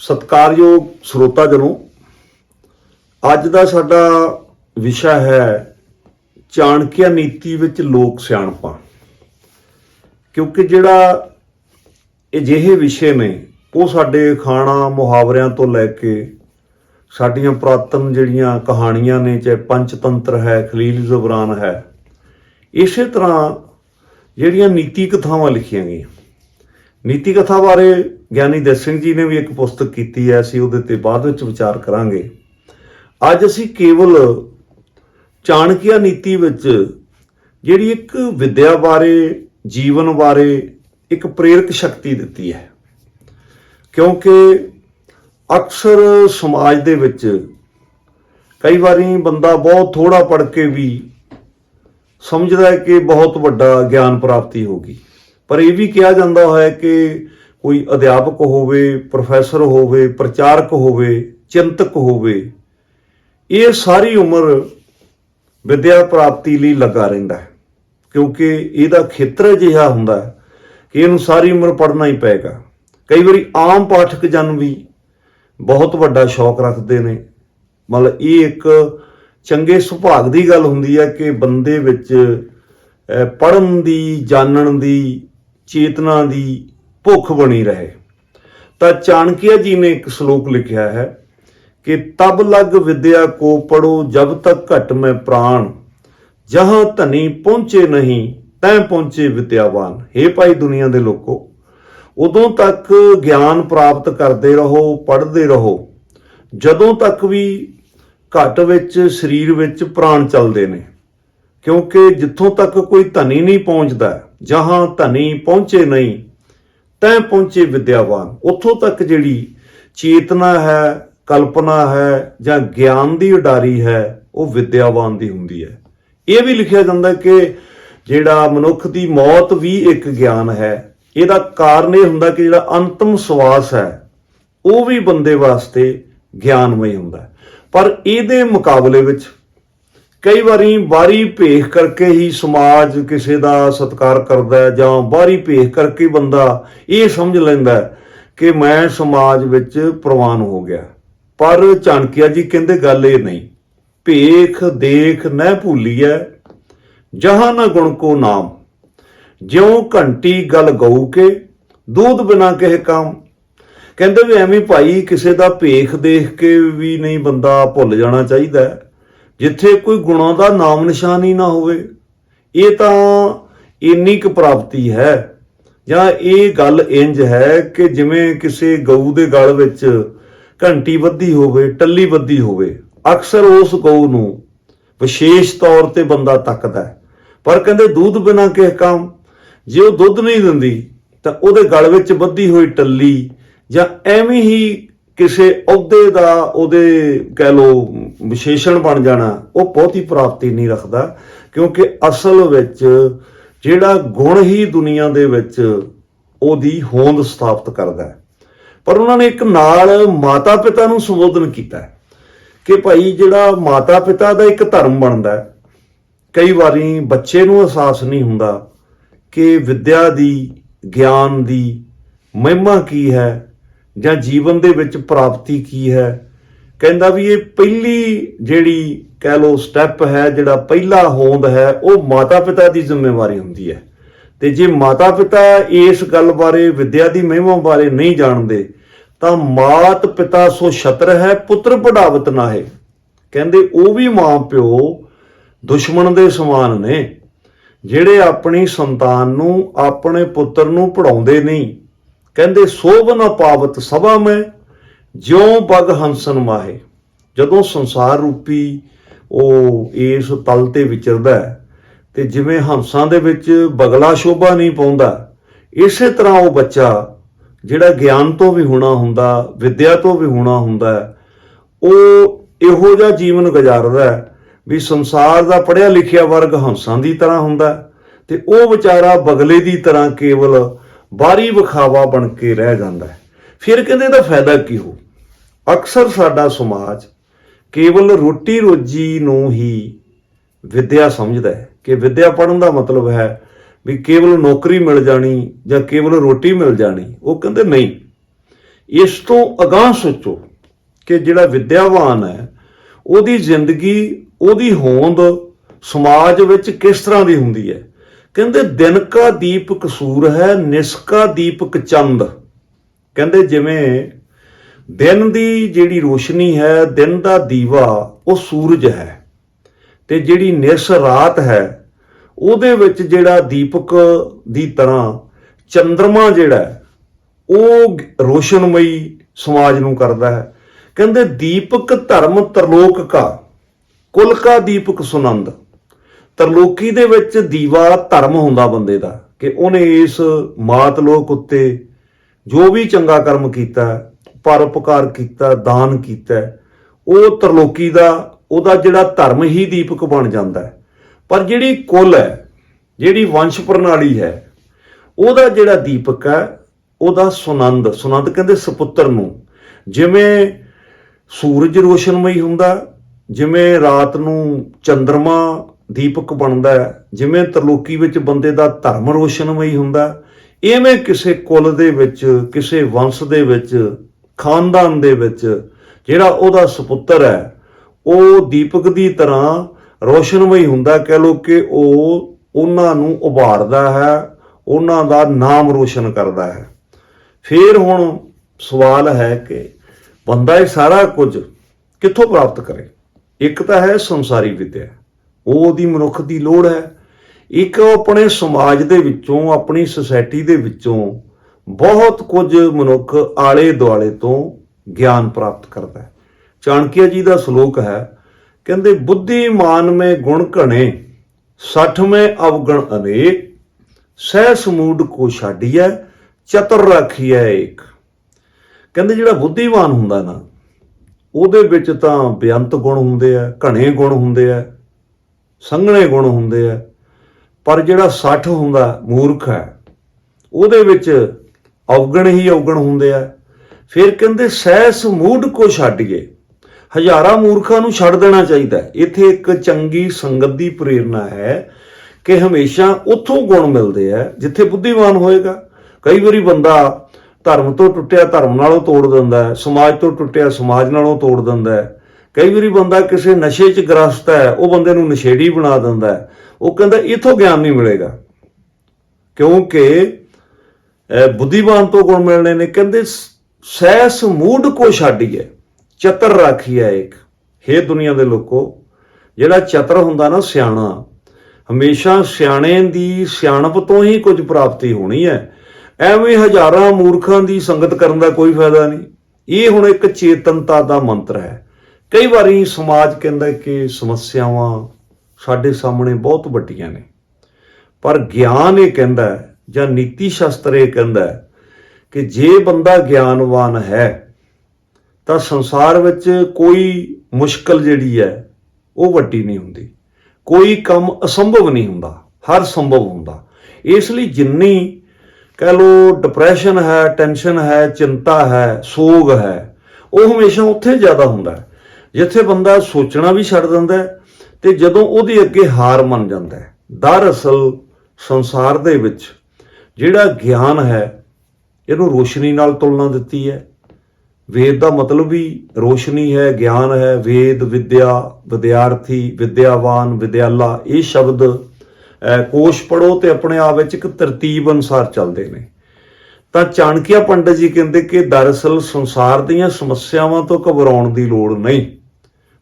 ਸਤਕਾਰਯੋਗ ਸਰੋਤਾ ਜਨੋ, ਅੱਜ ਦਾ ਸਾਡਾ ਵਿਸ਼ਾ ਹੈ ਚਾਣਕਿਆ ਨੀਤੀ ਵਿੱਚ ਲੋਕ ਸਿਆਣਪਾਂ। ਕਿਉਂਕਿ ਜਿਹੜਾ ਅਜਿਹੇ ਵਿਸ਼ੇ ਨੇ, ਉਹ ਸਾਡੇ ਖਾਣਾ ਮੁਹਾਵਰਿਆਂ ਤੋਂ ਲੈ ਕੇ ਸਾਡੀਆਂ ਪੁਰਾਤਨ ਜਿਹੜੀਆਂ ਕਹਾਣੀਆਂ ਨੇ, ਚਾਹੇ ਪੰਚਤੰਤਰ ਹੈ, ਖਲੀਲ ਜ਼ੁਬਰਾਨ ਹੈ, ਇਸੇ ਤਰ੍ਹਾਂ ਜਿਹੜੀਆਂ ਨੀਤੀ ਕਥਾਵਾਂ ਲਿਖੀਆਂ ਗਈਆਂ। ਨੀਤੀ ਕਥਾ ਬਾਰੇ ਗਿਆਨੀ ਦਸ ਸਿੰਘ ਜੀ ਨੇ ਵੀ ਇੱਕ ਪੁਸਤਕ ਕੀਤੀ ਹੈ, ਅਸੀਂ ਉਹਦੇ ਤੇ ਬਾਅਦ ਵਿੱਚ ਵਿਚਾਰ ਕਰਾਂਗੇ। ਅੱਜ ਅਸੀਂ ਕੇਵਲ ਚਾਣਕਿਆ ਨੀਤੀ ਵਿੱਚ ਜਿਹੜੀ ਇੱਕ ਵਿਦਿਆ ਬਾਰੇ, ਜੀਵਨ ਬਾਰੇ ਇੱਕ ਪ੍ਰੇਰਕ ਸ਼ਕਤੀ ਦਿੱਤੀ ਹੈ। ਕਿਉਂਕਿ ਅਕਸਰ ਸਮਾਜ ਦੇ ਵਿੱਚ ਕਈ ਵਾਰੀ ਬੰਦਾ ਬਹੁਤ ਥੋੜਾ ਪੜ੍ਹ ਕੇ ਵੀ ਸਮਝਦਾ ਹੈ ਕਿ ਬਹੁਤ ਵੱਡਾ ਗਿਆਨ ਪ੍ਰਾਪਤੀ ਹੋਗੀ ਪਰ ਇਹ ਵੀ ਕਿਹਾ ਜਾਂਦਾ ਹੈ ਕਿ ਕੋਈ ਅਧਿਆਪਕ ਹੋਵੇ, ਪ੍ਰੋਫੈਸਰ ਹੋਵੇ, ਪ੍ਰਚਾਰਕ ਹੋਵੇ, ਚਿੰਤਕ ਹੋਵੇ, ਇਹ ਸਾਰੀ ਉਮਰ ਵਿਦਿਆ ਪ੍ਰਾਪਤੀ ਲਈ ਲੱਗਾ ਰਹਿੰਦਾ ਹੈ। ਕਿਉਂਕਿ ਇਹਦਾ ਖੇਤਰ ਅਜਿਹਾ ਹੁੰਦਾ ਹੈ ਕਿ ਇਹਨੂੰ ਸਾਰੀ ਉਮਰ ਪੜ੍ਹਨਾ ਹੀ ਪਏਗਾ। ਕਈ ਵਾਰੀ ਆਮ ਪਾਠਕ ਜਨ ਵੀ ਬਹੁਤ ਵੱਡਾ ਸ਼ੌਕ ਰੱਖਦੇ ਨੇ। ਮਤਲਬ ਇਹ ਇੱਕ ਚੰਗੇ ਸੁਭਾਗ ਦੀ ਗੱਲ ਹੁੰਦੀ ਹੈ ਕਿ ਬੰਦੇ ਵਿੱਚ ਪੜਨ ਦੀ, ਜਾਣਨ ਦੀ ਚੇਤਨਾ ਦੀ ਭੁੱਖ ਬਣੀ ਰਹੇ। ਤਾਂ ਚਾਣਕਿਆ ਜੀ ਨੇ ਇੱਕ ਸ਼ਲੋਕ ਲਿਖਿਆ ਹੈ ਕਿ ਤਬ ਲਗ ਵਿਦਿਆ ਕੋ ਪੜੋ ਜਬ ਤੱਕ ਘਟ ਮੈਂ ਪ੍ਰਾਣ, ਜਹਾਂ ਧਨੀ ਪਹੁੰਚੇ ਨਹੀਂ ਤੈ ਪਹੁੰਚੇ ਵਿਦਿਆਵਾਨ। हे ਭਾਈ ਦੁਨੀਆ ਦੇ ਲੋਕੋ, ਉਦੋਂ ਤੱਕ ਗਿਆਨ ਪ੍ਰਾਪਤ ਕਰਦੇ ਰਹੋ, ਪੜ੍ਹਦੇ ਰਹੋ। ਜਦੋਂ ਤੱਕ ਵੀ ਘਟ ਵਿੱਚ, ਸਰੀਰ ਵਿੱਚ ਪ੍ਰਾਣ ਚੱਲਦੇ ਨੇ, ਕਿਉਂਕਿ ਜਿੱਥੋਂ ਤੱਕ ਕੋਈ ਧਨੀ ਨਹੀਂ ਪਹੁੰਚਦਾ ਜਹਾਂ ਧਨੀ ਪਹੁੰਚੇ ਨਹੀਂ, ਤੈ ਪਹੁੰਚੇ ਵਿਦਿਆਵਾਨ। ਉੱਥੋਂ ਤੱਕ ਜਿਹੜੀ ਚੇਤਨਾ ਹੈ, ਕਲਪਨਾ ਹੈ ਜਾਂ ਗਿਆਨ ਦੀ ਉਡਾਰੀ ਹੈ, ਉਹ ਵਿਦਿਆਵਾਨ ਦੀ ਹੁੰਦੀ ਹੈ। ਇਹ ਵੀ ਲਿਖਿਆ ਜਾਂਦਾ ਕਿ ਜਿਹੜਾ ਮਨੁੱਖ ਦੀ ਮੌਤ ਵੀ ਇੱਕ ਗਿਆਨ ਹੈ। ਇਹਦਾ ਕਾਰਨ ਇਹ ਹੁੰਦਾ ਕਿ ਜਿਹੜਾ ਅੰਤਮ ਸਵਾਸ ਹੈ, ਉਹ ਵੀ ਬੰਦੇ ਵਾਸਤੇ ਗਿਆਨਮਈ ਹੁੰਦਾ ਪਰ ਇਹਦੇ ਮੁਕਾਬਲੇ ਵਿੱਚ ਕਈ ਵਾਰੀ ਬਾਰੀ ਭੇਖ ਕਰਕੇ ਹੀ ਸਮਾਜ ਕਿਸੇ ਦਾ ਸਤਿਕਾਰ ਕਰਦਾ ਹੈ ਜਾਂ ਬਾਰੀ ਭੇਖ ਕਰਕੇ ਬੰਦਾ ਇਹ ਸਮਝ ਲੈਂਦਾ ਕਿ ਮੈਂ ਸਮਾਜ ਵਿੱਚ ਪ੍ਰਵਾਨ ਹੋ ਗਿਆ। ਪਰ ਚਾਣਕਿਆ ਜੀ ਕਹਿੰਦੇ ਗੱਲ ਇਹ ਨਹੀਂ। ਭੇਖ, ਦੇਖ ਨਾ ਭੂਲੀਐ, ਜਹਾਂ ਨਾ ਗੁਣ ਕੋ ਨਾਮ। ਜਿਉ ਘੰਟੀ ਗਲ ਗਊ ਕੇ, ਦੂਧ ਬਿਨਾ ਕਹਿ ਕੰਮ। ਕਹਿੰਦੇ ਵੀ ਐਵੇਂ ਭਾਈ ਕਿਸੇ ਦਾ ਭੇਖ ਦੇਖ ਕੇ ਵੀ ਨਹੀਂ ਬੰਦਾ ਭੁੱਲ ਜਾਣਾ ਚਾਹੀਦਾ ਜਿੱਥੇ ਕੋਈ ਗੁਣਾਂ ਦਾ ਨਾਮ ਨਿਸ਼ਾਨ ਹੀ ਨਾ ਹੋਵੇ, ਇਹ ਤਾਂ ਇੰਨੀ ਕੁ ਪ੍ਰਾਪਤੀ ਹੈ। ਜਾਂ ਇਹ ਗੱਲ ਇੰਜ ਹੈ ਕਿ ਜਿਵੇਂ ਕਿਸੇ ਗਊ ਦੇ ਗਲ ਵਿੱਚ ਘੰਟੀ ਵੱਧੀ ਹੋਵੇ, ਟੱਲੀ ਵੱਧੀ ਹੋਵੇ, ਅਕਸਰ ਉਸ ਗਊ ਨੂੰ ਵਿਸ਼ੇਸ਼ ਤੌਰ ਤੇ ਬੰਦਾ ਤੱਕਦਾ ਹੈ। ਪਰ ਕਹਿੰਦੇ ਦੁੱਧ ਬਿਨਾ ਕਿਸ ਕੰਮ, ਜੇ ਉਹ ਦੁੱਧ ਨਹੀਂ ਦਿੰਦੀ, ਤਾਂ ਉਹਦੇ ਗਲ ਵਿੱਚ ਬੱਧੀ ਹੋਈ ਟੱਲੀ ਜਾਂ ਐਵੇਂ ਹੀ ਕਿਸੇ ਅਹੁਦੇ ਦਾ ਉਹਦੇ ਕਹਿ ਲੋ ਵਿਸ਼ੇਸ਼ਣ ਬਣ ਜਾਣਾ, ਉਹ ਬਹੁਤੀ ਪ੍ਰਾਪਤੀ ਨਹੀਂ ਰੱਖਦਾ, ਕਿਉਂਕਿ ਅਸਲ ਵਿੱਚ ਜਿਹੜਾ ਗੁਣ ਹੀ ਦੁਨੀਆ ਦੇ ਵਿੱਚ ਉਹਦੀ ਹੋਂਦ ਸਥਾਪਿਤ ਕਰਦਾ ਪਰ ਉਹਨਾਂ ਨੇ ਇੱਕ ਨਾਲ ਮਾਤਾ ਪਿਤਾ ਨੂੰ ਸੰਬੋਧਨ ਕੀਤਾ ਕਿ ਭਾਈ ਜਿਹੜਾ ਮਾਤਾ ਪਿਤਾ ਦਾ ਇੱਕ ਧਰਮ ਬਣਦਾ ਕਈ ਵਾਰੀ ਬੱਚੇ ਨੂੰ ਅਹਿਸਾਸ ਨਹੀਂ ਹੁੰਦਾ ਕਿ ਵਿਦਿਆ ਦੀ, ਗਿਆਨ ਦੀ ਮਹਿਮਾ ਕੀ ਹੈ ਜਾਂ ਜੀਵਨ ਦੇ ਵਿੱਚ ਪ੍ਰਾਪਤੀ ਕੀ ਹੈ? ਕਹਿੰਦਾ ਵੀ ਇਹ ਪਹਿਲੀ ਜਿਹੜੀ ਕਹਿ ਲੋ ਸਟੈਪ ਹੈ, ਜਿਹੜਾ ਪਹਿਲਾ ਹੋਂਦ ਹੈ, ਉਹ ਮਾਤਾ ਪਿਤਾ ਦੀ ਜ਼ਿੰਮੇਵਾਰੀ ਹੁੰਦੀ ਹੈ। ਤੇ ਜੇ ਮਾਤਾ ਪਿਤਾ ਇਸ ਗੱਲ ਬਾਰੇ, ਵਿਦਿਆ ਦੀ ਮਹਿਮਾ ਬਾਰੇ ਨਹੀਂ ਜਾਣਦੇ, ਤਾਂ ਮਾਤ ਪਿਤਾ ਸੋ ਛਤਰ ਹੈ, ਪੁੱਤਰ ਪੜਾਵਤ ਨਾਹੇ ਕਹਿੰਦੇ ਉਹ ਵੀ ਮਾਂ ਪਿਓ ਦੁਸ਼ਮਣ ਦੇ ਸਮਾਨ ਨੇ, ਜਿਹੜੇ ਆਪਣੀ ਸੰਤਾਨ ਨੂੰ, ਆਪਣੇ ਪੁੱਤਰ ਨੂੰ ਪੜਾਉਂਦੇ ਨਹੀਂ। ਕਹਿੰਦੇ, ਸੋਭ ਨਾ ਪਾਵਤ ਸਭਾ ਮੈਂ, ਜਿਉ ਬਗ ਹੰਸਨ ਮਾਹੇ। ਜਦੋਂ ਸੰਸਾਰ ਰੂਪੀ ਉਹ ਇਸ ਤਲ ਤੇ ਵਿਚਰਦਾ ਹੈ, ਤੇ ਜਿਵੇਂ ਹੰਸਾਂ ਦੇ ਵਿੱਚ ਬਗਲਾ ਸ਼ੋਭਾ ਨਹੀਂ ਪਾਉਂਦਾ, ਇਸੇ ਤਰ੍ਹਾਂ ਉਹ ਬੱਚਾ, ਜਿਹੜਾ ਗਿਆਨ ਤੋਂ ਵੀ ਹੋਣਾ ਹੁੰਦਾ, ਵਿਦਿਆ ਤੋਂ ਵੀ ਹੋਣਾ ਹੁੰਦਾ ਉਹ ਇਹੋ ਜਿਹਾ ਜੀਵਨ ਗੁਜ਼ਾਰਦਾ ਵੀ ਸੰਸਾਰ ਦਾ ਪੜ੍ਹਿਆ ਲਿਖਿਆ ਵਰਗ ਹੰਸਾਂ ਦੀ ਤਰ੍ਹਾਂ ਹੁੰਦਾ ਹੈ, ਤੇ ਉਹ ਵਿਚਾਰਾ ਬਗਲੇ ਦੀ ਤਰ੍ਹਾਂ ਕੇਵਲ ਬਾਹਰੀ ਵਿਖਾਵਾ ਬਣ ਕੇ ਰਹਿ ਜਾਂਦਾ ਹੈ। ਫਿਰ ਕਹਿੰਦੇ ਇਹਦਾ ਫਾਇਦਾ ਕੀ ਹੋ ਅਕਸਰ ਸਾਡਾ ਸਮਾਜ ਕੇਵਲ ਰੋਟੀ ਰੋਜੀ ਨੂੰ ਹੀ ਵਿਦਿਆ ਸਮਝਦਾ ਹੈ। ਕਿ ਵਿਦਿਆ ਪੜ੍ਹਨ ਦਾ ਮਤਲਬ ਹੈ ਵੀ ਕੇਵਲ ਨੌਕਰੀ ਮਿਲ ਜਾਣੀ ਜਾਂ ਕੇਵਲ ਰੋਟੀ ਮਿਲ ਜਾਣੀ। ਉਹ ਕਹਿੰਦੇ ਨਹੀਂ। ਇਸ ਤੋਂ ਅਗਾਂਹ ਸੋਚੋ ਕਿ ਜਿਹੜਾ ਵਿਦਿਆਵਾਨ ਹੈ, ਉਹਦੀ ਜ਼ਿੰਦਗੀ, ਉਹਦੀ ਹੋਂਦ ਸਮਾਜ ਵਿੱਚ ਕਿਸ ਤਰ੍ਹਾਂ ਦੀ ਹੁੰਦੀ ਹੈ? ਕਹਿੰਦੇ ਦਿਨ ਕਾ ਦੀਪ ਕਸੂਰ ਹੈ, ਨਿਸਕਾ ਦੀਪਕ ਚੰਦ। ਕਹਿੰਦੇ ਜਿਵੇਂ ਦਿਨ ਦੀ ਜਿਹੜੀ ਰੋਸ਼ਨੀ ਹੈ, ਦਿਨ ਦਾ ਦੀਵਾ, ਉਹ ਸੂਰਜ ਹੈ। ਤੇ ਜਿਹੜੀ ਨਿਸ ਰਾਤ ਹੈ, ਉਹਦੇ ਵਿੱਚ ਜਿਹੜਾ ਦੀਪਕ ਦੀ ਤਰ੍ਹਾਂ ਚੰ드ਰਮਾ ਜਿਹੜਾ ਉਹ ਰੋਸ਼ਨਮਈ ਸਮਾਜ ਨੂੰ ਕਰਦਾ ਹੈ। ਕਹਿੰਦੇ ਦੀਪਕ ਧਰਮ ਤਰਲੋਕ ਕਾ ਕੁਲ ਕਾ ਦੀਪਕ ਸੁਨੰਦ। ਤਰਲੋਕੀ ਦੇ ਵਿੱਚ ਦੀਵਾ ਧਰਮ ਹੁੰਦਾ ਬੰਦੇ ਦਾ ਕਿ ਉਹਨੇ ਇਸ ਮਾਤ ਲੋਕ ਉੱਤੇ ਜੋ ਵੀ ਚੰਗਾ ਕਰਮ ਕੀਤਾ ਪਰਉਪਕਾਰ ਕੀਤਾ, ਦਾਨ ਕੀਤਾ, ਉਹ ਤਰਲੋਕੀ ਦਾ, ਉਹਦਾ ਜਿਹੜਾ ਧਰਮ ਹੀ ਦੀਪਕ ਬਣ ਜਾਂਦਾ ਹੈ। ਪਰ ਜਿਹੜੀ ਕੁੱਲ ਹੈ, ਜਿਹੜੀ ਵੰਸ਼ ਪ੍ਰਣਾਲੀ ਹੈ, ਉਹਦਾ ਜਿਹੜਾ ਦੀਪਕ ਹੈ, ਉਹਦਾ ਸੁਨੰਦ ਸੁਨੰਦ ਕਹਿੰਦੇ ਸੁਪੁੱਤਰ ਨੂੰ। ਜਿਵੇਂ ਸੂਰਜ ਰੋਸ਼ਨਮਈ ਹੁੰਦਾ, ਜਿਵੇਂ ਰਾਤ ਨੂੰ ਚੰ드ਰਮਾ ਦੀਪਕ ਬਣਦਾ ਜਿਵੇਂ ਤਰਲੋਕੀ ਵਿੱਚ ਬੰਦੇ ਦਾ ਧਰਮ ਰੋਸ਼ਨਮਈ ਹੁੰਦਾ ਇਵੇਂ ਕਿਸੇ ਕੁਲ ਦੇ ਵਿੱਚ, ਕਿਸੇ ਵੰਸ਼ ਦੇ ਵਿੱਚ, ਖਾਨਦਾਨ ਦੇ ਵਿੱਚ ਜਿਹੜਾ ਉਹਦਾ ਸੁਪੁੱਤਰ ਹੈ, ਉਹ ਦੀਪਕ ਦੀ ਤਰ੍ਹਾਂ ਰੋਸ਼ਨਮਈ ਹੁੰਦਾ ਕਹਿ ਲੋ ਕਿ ਉਹ ਉਹਨਾਂ ਨੂੰ ਉਭਾਰਦਾ ਹੈ, ਉਹਨਾਂ ਦਾ ਨਾਮ ਰੋਸ਼ਨ ਕਰਦਾ ਹੈ। ਫਿਰ ਹੁਣ ਸਵਾਲ ਹੈ ਕਿ ਬੰਦਾ ਇਹ ਸਾਰਾ ਕੁਝ ਕਿੱਥੋਂ ਪ੍ਰਾਪਤ ਕਰੇ? ਇੱਕ ਤਾਂ ਹੈ ਸੰਸਾਰੀ ਵਿਦਿਆ। ਉਹ ਉਹਦੀ ਮਨੁੱਖ ਦੀ ਲੋੜ ਹੈ। ਇੱਕ ਉਹ ਆਪਣੇ ਸਮਾਜ ਦੇ ਵਿੱਚੋਂ, ਆਪਣੀ ਸੁਸਾਇਟੀ ਦੇ ਵਿੱਚੋਂ ਬਹੁਤ ਕੁਝ ਮਨੁੱਖ ਆਲੇ ਦੁਆਲੇ ਤੋਂ ਗਿਆਨ ਪ੍ਰਾਪਤ ਕਰਦਾ ਹੈ। ਚਾਣਕਿਆ ਜੀ ਦਾ ਸ਼ਲੋਕ ਹੈ, ਕਹਿੰਦੇ ਬੁੱਧੀਮਾਨ ਮੈਂ ਗੁਣ ਘਣੇ 60 ਮੈਂ ਅਵਗਣ ਅਨੇਕ, ਸਹਿ ਸਮੂਡ ਕੋ ਛਾਡੀਐ, ਚਤੁਰ ਰਾਖੀਐ ਏਕ। ਕਹਿੰਦੇ, ਜਿਹੜਾ ਬੁੱਧੀਮਾਨ ਹੁੰਦਾ ਨਾ, ਉਹਦੇ ਵਿੱਚ ਤਾਂ ਬੇਅੰਤ ਗੁਣ ਹੁੰਦੇ ਆ, ਘਣੇ ਗੁਣ ਹੁੰਦੇ ਆ ਸੰਘਣੇ ਗੁਣ ਹੁੰਦੇ ਆ। ਪਰ ਜਿਹੜਾ 60 ਹੁੰਦਾ, ਮੂਰਖ ਹੈ, ਉਹਦੇ ਵਿੱਚ ਔਗਣ ਹੀ ਔਗਣ ਹੁੰਦੇ ਆ। ਫਿਰ ਕਹਿੰਦੇ, ਸਹਿਸ ਮੂਡ ਕੋ ਛੱਡੀਏ ਹਜ਼ਾਰਾਂ ਮੂਰਖਾਂ ਨੂੰ ਛੱਡ ਦੇਣਾ ਚਾਹੀਦਾ ਇੱਥੇ ਇੱਕ ਚੰਗੀ ਸੰਗਤ ਦੀ ਪ੍ਰੇਰਣਾ ਹੈ ਕਿ ਹਮੇਸ਼ਾ ਉੱਥੋਂ ਗੁਣ ਮਿਲਦੇ ਆ, ਜਿੱਥੇ ਬੁੱਧੀਮਾਨ ਹੋਏਗਾ। ਕਈ ਵਾਰੀ ਬੰਦਾ ਧਰਮ ਤੋਂ ਟੁੱਟਿਆ, ਧਰਮ ਨਾਲੋਂ ਤੋੜ ਦਿੰਦਾ ਹੈ, ਸਮਾਜ ਤੋਂ ਟੁੱਟਿਆ, ਸਮਾਜ ਨਾਲੋਂ ਤੋੜ ਦਿੰਦਾ ਹੈ। ਕਈ ਵਾਰੀ ਬੰਦਾ ਕਿਸੇ ਨਸ਼ੇ 'ਚ ਗ੍ਰਸਤ ਹੈ ਉਹ ਬੰਦੇ ਨੂੰ ਨਸ਼ੇੜੀ ਬਣਾ ਦਿੰਦਾ ਹੈ। ਉਹ ਕਹਿੰਦਾ ਇਥੋਂ ਗਿਆਨ ਨਹੀਂ ਮਿਲੇਗਾ। ਕਿਉਂਕਿ ਅਹ, ਬੁੱਧੀਮਾਨ ਤੋਂ ਗੁਣ ਮਿਲਣੇ ਨੇ। ਕਹਿੰਦੇ ਸਹਿਸ ਮੂਡ ਕੋ ਛਾਡੀਏ ਚਤਰ ਰਾਖੀਐ ਇੱਕ ਹੇ ਦੁਨੀਆ ਦੇ ਲੋਕੋ ਜਿਹੜਾ ਚਤਰ ਹੁੰਦਾ ਨਾ ਸਿਆਣਾ ਹਮੇਸ਼ਾ ਸਿਆਣੇ ਦੀ ਸਿਆਣਪ ਤੋਂ ਹੀ ਕੁਝ ਪ੍ਰਾਪਤੀ ਹੋਣੀ ਹੈ। ਐਵੇਂ ਹਜ਼ਾਰਾਂ ਮੂਰਖਾਂ ਦੀ ਸੰਗਤ ਕਰਨ ਦਾ ਕੋਈ ਫਾਇਦਾ ਨਹੀਂ। ਇਹ ਹੁਣ ਇੱਕ ਚੇਤਨਤਾ ਦਾ ਮੰਤਰ ਹੈ। ਕਈ ਵਾਰੀ ਸਮਾਜ ਕਹਿੰਦਾ ਕਿ ਸਮੱਸਿਆਵਾਂ ਸਾਡੇ ਸਾਹਮਣੇ ਬਹੁਤ ਵੱਡੀਆਂ ਨੇ। ਪਰ ਗਿਆਨ ਇਹ ਕਹਿੰਦਾ ਜਾਂ ਨੀਤੀ ਸ਼ਾਸਤਰ ਇਹ ਕਹਿੰਦਾ ਕਿ ਜੇ ਬੰਦਾ ਗਿਆਨਵਾਨ ਹੈ, ਤਾਂ ਸੰਸਾਰ ਵਿੱਚ ਕੋਈ ਮੁਸ਼ਕਲ ਜਿਹੜੀ ਹੈ, ਉਹ ਵੱਡੀ ਨਹੀਂ ਹੁੰਦੀ। ਕੋਈ ਕੰਮ ਅਸੰਭਵ ਨਹੀਂ ਹੁੰਦਾ, ਹਰ ਸੰਭਵ ਹੁੰਦਾ। ਇਸ ਲਈ ਜਿੰਨੀ ਕਹ ਲੋ ਡਿਪਰੈਸ਼ਨ ਹੈ ਟੈਨਸ਼ਨ ਹੈ, ਚਿੰਤਾ ਹੈ, ਸੋਗ ਹੈ, ਉਹ ਹਮੇਸ਼ਾ ਉੱਥੇ ਜ਼ਿਆਦਾ ਹੁੰਦਾ ਹੈ। ਜਿੱਥੇ ਬੰਦਾ ਸੋਚਣਾ ਵੀ ਛੱਡ ਦਿੰਦਾ ਹੈ ਤੇ ਜਦੋਂ ਉਹਦੇ ਅੱਗੇ ਹਾਰ ਮੰਨ ਜਾਂਦਾ ਹੈ। ਦਰਅਸਲ ਸੰਸਾਰ ਦੇ ਵਿੱਚ ਜਿਹੜਾ ਗਿਆਨ ਹੈ, ਇਹਨੂੰ ਰੋਸ਼ਨੀ ਨਾਲ ਤੁਲਨਾ ਦਿੱਤੀ ਹੈ। ਵੇਦ ਦਾ ਮਤਲਬ ਵੀ ਰੋਸ਼ਨੀ ਹੈ, ਗਿਆਨ ਹੈ। ਵੇਦ, ਵਿਦਿਆ, ਵਿਦਿਆਰਥੀ, ਵਿਦਿਆਵਾਨ, ਵਿਦਿਆਲਾ, ਇਹ ਸ਼ਬਦ ਕੋਸ਼ ਪੜੋ ਤੇ ਆਪਣੇ ਆਪ ਵਿੱਚ ਇੱਕ ਤਰਤੀਬ ਅਨੁਸਾਰ ਚੱਲਦੇ ਨੇ। ਤਾਂ ਚਾਣਕਿਆ ਪੰਡਤ ਜੀ ਕਹਿੰਦੇ ਕਿ ਦਰਅਸਲ ਸੰਸਾਰ ਦੀਆਂ ਸਮੱਸਿਆਵਾਂ ਤੋਂ ਘਬਰਾਉਣ ਦੀ ਲੋੜ ਨਹੀਂ।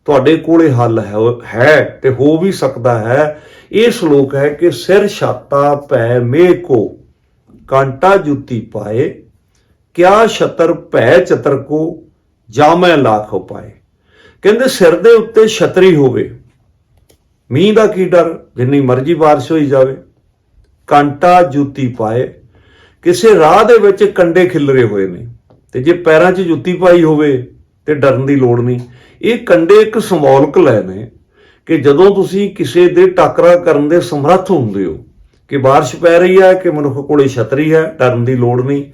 ਤੁਹਾਡੇ ਕੋਲੇ ਹੱਲ ਹੈ ਹੈ ਤੇ ਹੋ ਵੀ ਸਕਦਾ ਹੈ। ਇਹ ਸ਼ਲੋਕ ਹੈ ਕਿ ਸਿਰ ਛਾਤਾ ਪੈ ਮੇ ਕੋ, ਕਾਂਟਾ ਜੁੱਤੀ ਪਾਏ, ਕਿਆ ਛਤਰ ਭੈ ਚਤਰ ਕੋ ਜਾਮੈ ਲਾਖ ਪਾਏ ਕਹਿੰਦੇ ਸਿਰ ਦੇ ਉੱਤੇ ਛਤਰੀ ਹੋਵੇ, ਮੀਂਹ ਦਾ ਕੀ ਡਰ, ਜਿੰਨੀ ਮਰਜ਼ੀ ਬਾਰਿਸ਼ ਹੋਈ ਜਾਵੇ। ਕਾਂਟਾ ਜੁੱਤੀ ਪਾਏ, ਕਿਸੇ ਰਾਹ ਦੇ ਵਿੱਚ ਕੰਡੇ ਖਿਲਰੇ ਹੋਏ ਨੇ, ਤੇ ਜੇ ਪੈਰਾਂ 'ਚ ਜੁੱਤੀ ਪਾਈ ਹੋਵੇ, ਤੇ ਡਰਨ ਦੀ ਲੋੜ ਨਹੀਂ। ਇਹ ਕੰਡੇ ਇੱਕ ਸਿੰਬੋਲਿਕ ਲੈ ਨੇ ਕਿ ਜਦੋਂ ਤੁਸੀਂ ਕਿਸੇ ਦੇ ਟਾਕਰਾ ਕਰਨ ਦੇ ਸਮਰੱਥ ਹੁੰਦੇ ਹੋ, ਕਿ ਬਾਰਿਸ਼ ਪੈ ਰਹੀ ਹੈ, ਕਿ ਮਨੁੱਖ ਕੋਲੇ ਛਤਰੀ ਹੈ, ਡਰਨ ਦੀ ਲੋੜ ਨਹੀਂ,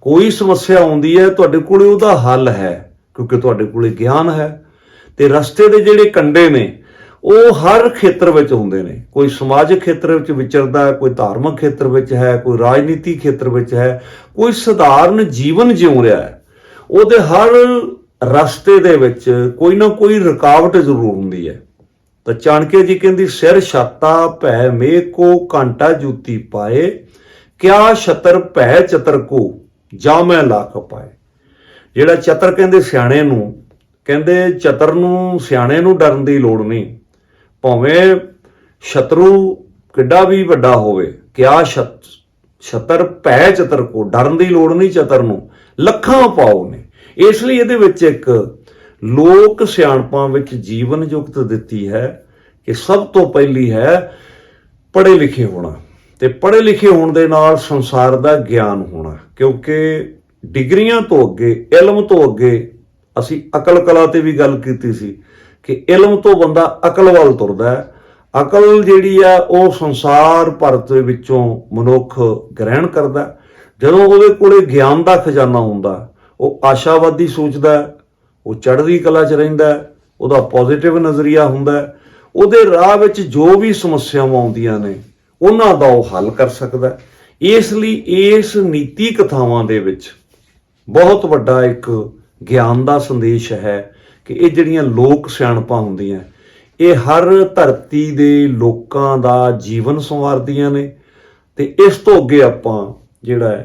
ਕੋਈ ਸਮੱਸਿਆ ਆਉਂਦੀ ਹੈ, ਤੁਹਾਡੇ ਕੋਲੇ ਉਹਦਾ ਹੱਲ ਹੈ, ਕਿਉਂਕਿ ਤੁਹਾਡੇ ਕੋਲੇ ਗਿਆਨ ਹੈ। ਤੇ ਰਸਤੇ ਦੇ ਜਿਹੜੇ ਕੰਡੇ ਨੇ, ਉਹ ਹਰ ਖੇਤਰ ਵਿੱਚ ਹੁੰਦੇ ਨੇ। ਕੋਈ ਸਮਾਜਿਕ ਖੇਤਰ ਵਿੱਚ ਵਿਚਰਦਾ ਹੈ, ਕੋਈ ਧਾਰਮਿਕ ਖੇਤਰ ਵਿੱਚ ਹੈ, ਕੋਈ ਰਾਜਨੀਤੀ ਖੇਤਰ ਵਿੱਚ ਹੈ, ਕੋਈ ਸਧਾਰਨ ਜੀਵਨ ਜਿਉ ਰਿਹਾ ਹੈ, ਉਹਦੇ ਹਰ ਰਸਤੇ ਦੇ ਵਿੱਚ ਕੋਈ ਨਾ ਕੋਈ ਰੁਕਾਵਟ ਜ਼ਰੂਰ ਹੁੰਦੀ ਹੈ। ਤਾਂ ਚਾਣਕੇ ਜੀ ਕਹਿੰਦੀ, ਸਿਰ ਛਾਤਾ ਭੈ ਮੇ ਕੋ ਕਾਂਟਾ ਜੂਤੀ ਪਾਏ, ਕਿਆ ਛਤਰ ਭੈ ਚਤਰ ਕੋ ਜਾਮੈ ਲੱਖ ਪਾਏ। ਜਿਹੜਾ ਚਤਰ ਕਹਿੰਦੇ ਸਿਆਣੇ ਨੂੰ, ਕਹਿੰਦੇ ਚਤਰ ਨੂੰ ਸਿਆਣੇ ਨੂੰ ਡਰਨ ਦੀ ਲੋੜ ਨਹੀਂ। ਭਾਵੇਂ ਸ਼ਤਰੂ ਕਿੱਡਾ ਵੀ ਵੱਡਾ ਹੋਵੇ, ਕਿਆ ਛਤਰ ਭੈ ਚਤਰ ਕੋ, ਡਰਨ ਦੀ ਲੋੜ ਨਹੀਂ ਚਤਰ ਨੂੰ। ਲੱਖਾਂ ਪਾਓ ਨੇ ਇਸ ਲਈ ਇਹਦੇ ਵਿੱਚ ਇੱਕ ਲੋਕ ਸਿਆਣਪਾਂ ਵਿੱਚ ਜੀਵਨ ਯੁਕਤ ਦਿੱਤੀ ਹੈ ਕਿ ਸਭ ਤੋਂ ਪਹਿਲੀ ਹੈ ਪੜ੍ਹੇ ਲਿਖੇ ਹੋਣਾ ਤੇ ਪੜ੍ਹੇ ਲਿਖੇ ਹੋਣ ਦੇ ਨਾਲ ਸੰਸਾਰ ਦਾ ਗਿਆਨ ਹੋਣਾ, ਕਿਉਂਕਿ ਡਿਗਰੀਆਂ ਤੋਂ ਅੱਗੇ, ਇਲਮ ਤੋਂ ਅੱਗੇ ਅਸੀਂ ਅਕਲ ਕਲਾ ਤੇ ਵੀ ਗੱਲ ਕੀਤੀ ਸੀ ਕਿ ਇਲਮ ਤੋਂ ਬੰਦਾ ਅਕਲ ਵੱਲ ਤੁਰਦਾ ਹੈ। ਅਕਲ ਜਿਹੜੀ ਆ ਉਹ ਸੰਸਾਰ ਭਰ ਦੇ ਵਿੱਚੋਂ ਮਨੁੱਖ ਗ੍ਰਹਿਣ ਕਰਦਾ ਜਦੋਂ ਉਹਦੇ ਕੋਲੇ ਗਿਆਨ ਦਾ ਖਜ਼ਾਨਾ ਹੁੰਦਾ ਉਹ ਆਸ਼ਾਵਾਦੀ ਸੋਚਦਾ ਉਹ ਚੜ੍ਹਦੀ ਕਲਾ 'ਚ ਰਹਿੰਦਾ ਉਹਦਾ ਪੋਜ਼ਿਟਿਵ ਨਜ਼ਰੀਆ ਹੁੰਦਾ ਉਹਦੇ ਰਾਹ ਵਿੱਚ ਜੋ ਵੀ ਸਮੱਸਿਆਵਾਂ ਆਉਂਦੀਆਂ ਨੇ, ਉਹਨਾਂ ਦਾ ਉਹ ਹੱਲ ਕਰ ਸਕਦਾ ਇਸ ਲਈ ਇਸ ਨੀਤੀ ਕਥਾਵਾਂ ਦੇ ਵਿੱਚ ਬਹੁਤ ਵੱਡਾ ਇੱਕ ਗਿਆਨ ਦਾ ਸੰਦੇਸ਼ ਹੈ ਕਿ ਇਹ ਜਿਹੜੀਆਂ ਲੋਕ ਸਿਆਣਪਾਂ ਹੁੰਦੀਆਂ, ਇਹ ਹਰ ਧਰਤੀ ਦੇ ਲੋਕਾਂ ਦਾ ਜੀਵਨ ਸੰਵਾਰਦੀਆਂ ਨੇ ਤੇ ਇਸ ਤੋਂ ਅੱਗੇ ਆਪਾਂ ਜਿਹੜਾ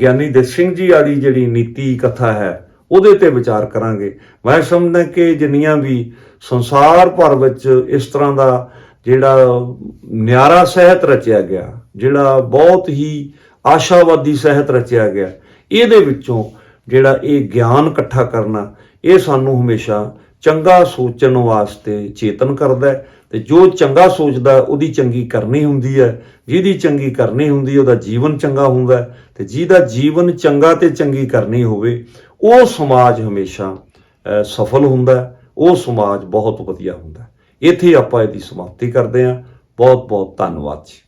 ਗਿਆਨੀ ਦੇ ਸਿੰਘ ਜੀ ਵਾਲੀ ਜਿਹੜੀ ਨੀਤੀ ਕਥਾ ਹੈ, ਉਹਦੇ ਤੇ ਵਿਚਾਰ ਕਰਾਂਗੇ। ਮੈਂ ਸਮਝਦਾ ਕਿ ਜਿੰਨੀਆਂ ਵੀ ਸੰਸਾਰ ਭਰ ਵਿੱਚ ਇਸ ਤਰ੍ਹਾਂ ਦਾ ਜਿਹੜਾ ਨਿਆਰਾ ਸਾਹਿਤ ਰਚਿਆ ਗਿਆ, ਜਿਹੜਾ ਬਹੁਤ ਹੀ ਆਸ਼ਾਵਾਦੀ ਸਾਹਿਤ ਰਚਿਆ ਗਿਆ, ਇਹਦੇ ਵਿੱਚੋਂ ਜਿਹੜਾ ਇਹ ਗਿਆਨ ਇਕੱਠਾ ਕਰਨਾ, ਇਹ ਸਾਨੂੰ ਹਮੇਸ਼ਾ ਚੰਗਾ ਸੋਚਣ ਵਾਸਤੇ ਚੇਤਨ ਕਰਦਾ ਹੈ। ਤੇ ਜੋ ਚੰਗਾ ਸੋਚਦਾ, ਉਹਦੀ ਚੰਗੀ ਕਰਨੀ ਹੁੰਦੀ ਹੈ। ਜਿਹਦੀ ਚੰਗੀ ਕਰਨੀ ਹੁੰਦੀ ਉਹਦਾ ਜੀਵਨ ਚੰਗਾ ਹੁੰਦਾ ਹੈ। ਤੇ ਜਿਹਦਾ ਜੀਵਨ ਚੰਗਾ ਤੇ ਚੰਗੀ ਕਰਨੀ ਹੋਵੇ, ਉਹ ਸਮਾਜ ਹਮੇਸ਼ਾ ਸਫਲ ਹੁੰਦਾ ਉਹ ਸਮਾਜ ਬਹੁਤ ਵਧੀਆ ਹੁੰਦਾ ਇੱਥੇ ਆਪਾਂ ਇਹਦੀ ਸਮਾਪਤੀ ਕਰਦੇ ਹਾਂ। ਬਹੁਤ ਬਹੁਤ ਧੰਨਵਾਦ ਜੀ।